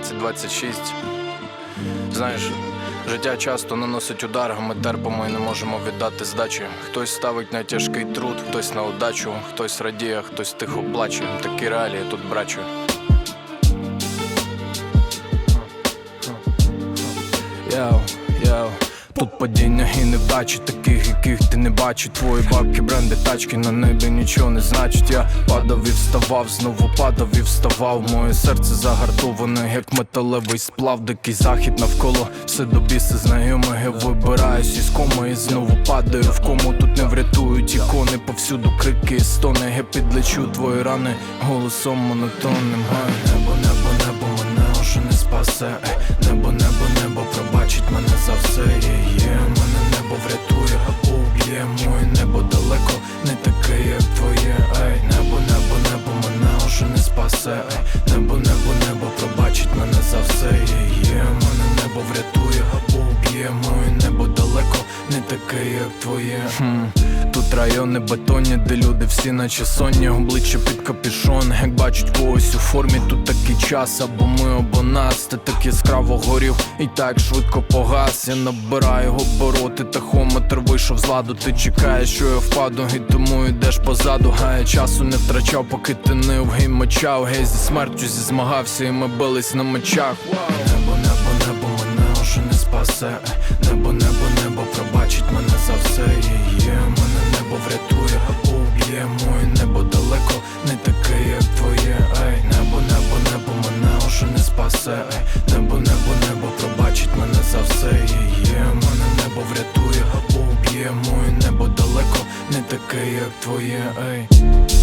2026. Знаєш, життя часто наносить удар, ми терпимо і не можемо віддати здачі. Хтось ставить на тяжкий труд, хтось на удачу, хтось радіє, хтось тихо плаче. Такі реалії тут брачу. Яу Тут падіння і невдачі, таких, яких ти не бачиш. Твої бабки, бренди, тачки на небі нічого не значить. Я падав і вставав, знову падав і вставав. Моє серце загартоване, як металевий сплав, дикий захід навколо все до біси знайомих Я вибираюсь із коми і знову падаю. В кому тут не врятують ікони, повсюду крики стони. Я підлечу твої рани голосом монотонним. Небо, небо, небо мене уже не спасе Небо, небо, небо пробачить мене за все є, є Мене небо врятує, уб'є моє небо далеко не таке, як твоє хм. Тут райони бетонні, де люди всі наче сонні Обличчя під капюшон, як бачать когось у формі Тут такий час, або ми, або нас. Ти так яскраво горів і так швидко погас. Я набираю обороти, тахометр вийшов з ладу. Ти чекаєш, що я впаду, і тому йдеш позаду. А я часу не втрачав, поки ти не вгей мочав Гей, зі смертю зі змагався, і ми бились на мечах. Небо, небо, небо мене уже не спасе. Небо, небо, небо пробачить мене за все. Є Мене небо врятує, Ей, Небо, небо, небо пробачить мене за все. Є Мене небо врятує, об'є моє небо далеко не таке, як твоє Ей